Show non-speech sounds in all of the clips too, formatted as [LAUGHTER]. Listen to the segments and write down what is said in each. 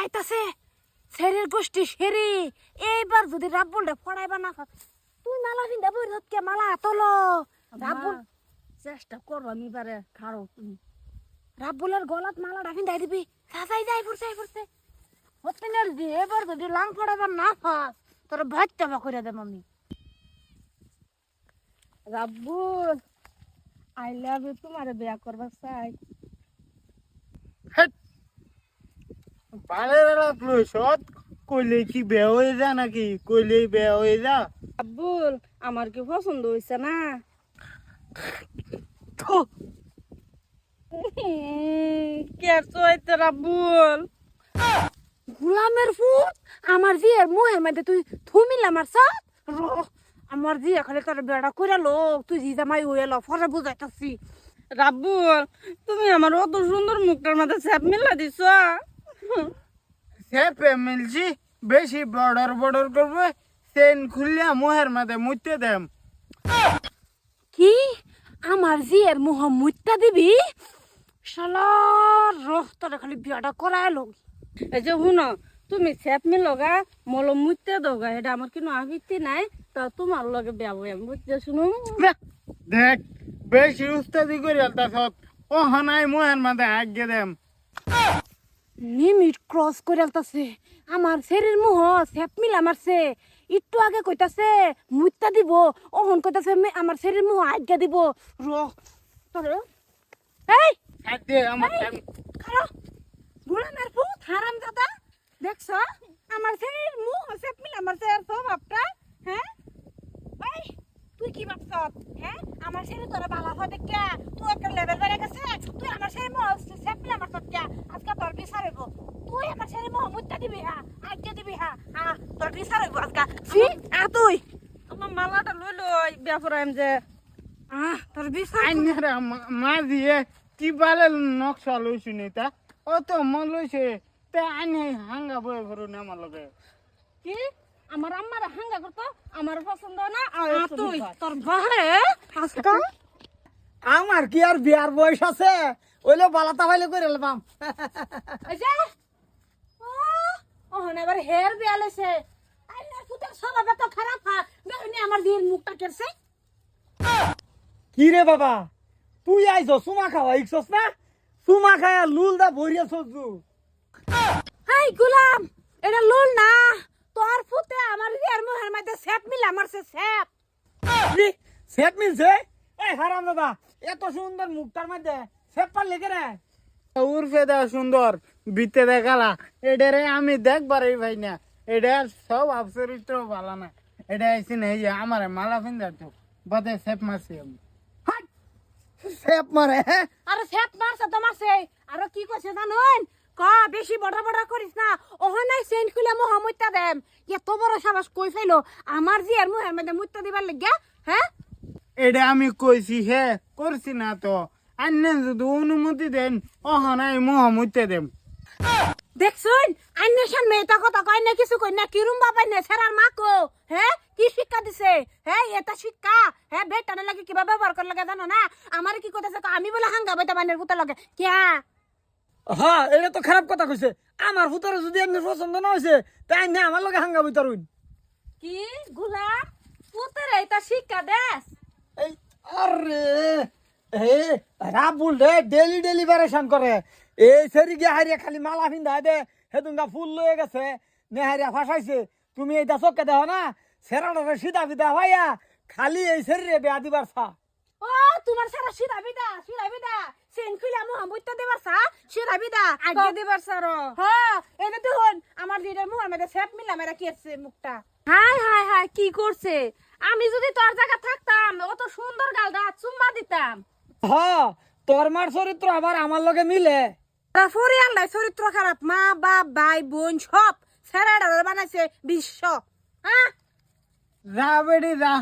আইতাছে। ছেড়ের গোষ্ঠী সেরে। এইবার যদি রাব্বুলটা ফড়াইবা না তুই মালা ফিন্দা বই কে মালা তোলো। রাব্বুল চেষ্টা করো আমি এবারে খাড়ো তুমি। রাব্বুলের গলাত মালাটা ফিন্দাই দিবি। সাজাই যাই পড়ছে যাই পড়ছে। না রে, এবার যদি লাং ফড়াইবার না পাস তোর ভাইতে বা করে দেব আমি। রাব্বুল আই লাভ ইউ তোমার বিয়া করবার চাই। পালের সৎ কইলে কি বে হয়ে যা নাকি? কইলে বে হয়ে যা। রাব্বুল আমার কি পছন্দ হয়েছে না? থু, কে চইতে রাব্বুল গুলামের ফুট আমার জিয়ের মুহের মধ্যে তুই থুমিল আমার সাথ? আমার জিয়া খালি তোর বেড়া কইরা লোক তুই জি জামাই হয়ে লো ফরে বুঝাইতাছি। রাব্বুল তুমি আমার অত সুন্দর মুখটার মধ্যে স্যাপ মিলা দিছ সে পে মিলছি বেশি বর্ডার বর্ডার করবে সেন খুললে মুহের মাঝে মুইতে দেম। কি? আমার জিয়ের মুহ মুইতা দিবি? শালার রহ তোর খালি বিয়াটা করায় লোক এই যে শুনো তুমি স্যাপ মিলগা মলম মুইতে দোগা এটা আমার কিন্তু আভিত্তি নাই তা তোমার লগে বিয়া বই আমি বুঝতে শুনো। দেখ বেশি উস্তাদি করে সৎ ও হানাই মুহের মাঝে আগে দেম। লিমিট ক্রস করে আলতাছে। আমার শরীর মুহ সেপ মিলা মারছে একটু আগে কইতাছে মুইতা দিব। ওহন কইতাছে আমার শরীর মুহ আজ্ঞা দিব। রহ তোর। এই! আগে আমার খালো গুলামের ফুট হারাম দাদা দেখছ? আমার শরীর মুহ সেপ মিলা মারছে আর তো বাপটা হ্যাঁ? এই তুই কি ভাবছ? হ্যাঁ? আমার শরীর তোরা ভালো হবে কে তুই একটা লেভেল বেড়ে গেছে তুই আমার শরীর মুহ সেপ মিলা মারছ কে আজকে তোর বিচার হইব তুই আমার শরীর মুহ মুইতা দিবি হ্যাঁ আজ্ঞা দিবি হ্যাঁ হ্যাঁ তোর বিচার হইব আজকে সি আ তুই আমার মালাটা লই যে। তোর মা দিয়ে কি বালে নকশা লইছু নি তা ও তো মন লইছে তে আইনে হাঙ্গা বয়ে ভরু না আমার লগে। কি? আমার আম্মার হাঙ্গা করতো আমার পছন্দ না? আর তুই তোর বাহারে আজকে আমার কি? আর বিয়ার বয়স আছে? ওইলে বালাতা ফাইলে করে এলাম এই যে ও ওহন এবার হেয়ার বিয়ালেছে আই না সুতের স্বভাব খারাপ হা আমার দিয়ের মুখটা কেরছে কি রে বাবা? তুই আইছ সুমা খাওয়া ইকছস না? সুমা খায়া লুল দা ভরিয়া সজু হাই গুলাম এটা লুল না। তোর ফুতে আমার দিয়ের মুখের মধ্যে সেপ মিলা মারছে সেপ কি? সেট মিলছে? এই হারাম দাদা এত সুন্দর মুখটার মধ্যে সেট পারলে কে রে উর্ফে দা সুন্দর বিতে দেখালা এডারে আমি দেখবারই ভাই না এটা সব আবচরিত্র ভালো না এটা আইসি না এই যে আমার মালা ফিন্দার তো বাদে সেপ মারছি আমি। সেপ মারে হ্যাঁ? আরে সেপ মারছে তো মারছে। আর কি কইছে জানুন? ক বেশি বড় বড় করিস না। ওহনাই সেন খুলে মোহ হামুইতা দেম। এত বড় সাবাস কই ফেলো আমার জি আর মুখের মধ্যে মুইতা দিবার লাগিয়া হ্যাঁ? এটা আমি কইছি হে করছি না তো। আন্নে যদি অনুমতি দেন অহনাই মোহ হামুইতা দেম। দেখছুন? সামনে এটা কথা কয় না কিছু কই না কিরম বাবাই না সেরার মাকো হ্যাঁ কি শিক্ষা দিছে? হ্যাঁ এটা শিক্ষা? হ্যাঁ বেটানে লাগে কীভাবে ব্যবহার করে লাগে জানো না? আমার কি কয়, আমি বলে হাঙ্গা বেটা বানের পুতা লাগে। কিয়া? হ্যাঁ এটা তো খারাপ কথা কইছে। আমার ফুতারে যদি এমনি পছন্দ না হয়েছে তাই না আমার লগে হাঙ্গা বিতরুন কি? গুলা পুতের এটা শিক্ষা দেস? এই আরে এ রাবুল রে ডেলি ডেলিভারেশন করে। এই সেরি গিয়ে হারিয়া খালি মালা পিন্ধা দে হেতুঙ্গা ফুল লয়ে গেছে। নেহারিয়া ফাঁসাইছে। তুমি এইটা চোখে দেহ না সেরাটা সিধা বিধা ভাইয়া খালি এই শরীরে বেয়া দিবার সা ও তোমার সারা সিধা বিদা সিধা বিদা সেন খুলে মোহ মুইতা দিবার সা সিধা বিদা আগে দিবার সার হ্যাঁ এটা হন আমার দিনের মুখের মধ্যে সেপ মিলা মেরা কি আছে মুখটা? হাই হাই হাই কি করছে? আমি যদি তোর জায়গা থাকতাম অত সুন্দর গাল গালটা চুম্মা দিতাম। হ তোর মার চরিত্র আবার আমার লগে মিলে। তারপরে আল্লাহ চরিত্র খারাপ। মা বাপ ভাই বোন সব সেরাটা বানাইছে বিশ্ব। হ্যাঁ যা বেড়ি যা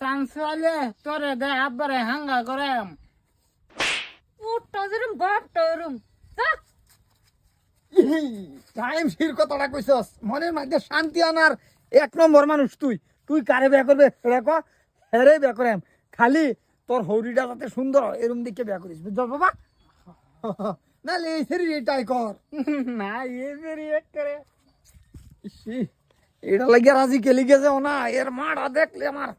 চান্স পাইলে তোরে দে আব্বারে হাঙ্গা করে উঠটা যেরম বাপটা ওরম। টাইম সির কথাটা কইছস। মনের মধ্যে শান্তি আনার এক নম্বর মানুষ তুই। তুই কারে বিয়া করবে? রেখো হেরে বিয়া করে খালি তোর হৌরিটা যাতে সুন্দর এরম দিকে বিয়া করিস। বুঝছ বাবা? [LAUGHS] নাহলে এই সেরি এটাই কর না এ বেরি এক করে এটা লাগিয়ে রাজি কে লিখে যাও না এর মাটা দেখলে আমার।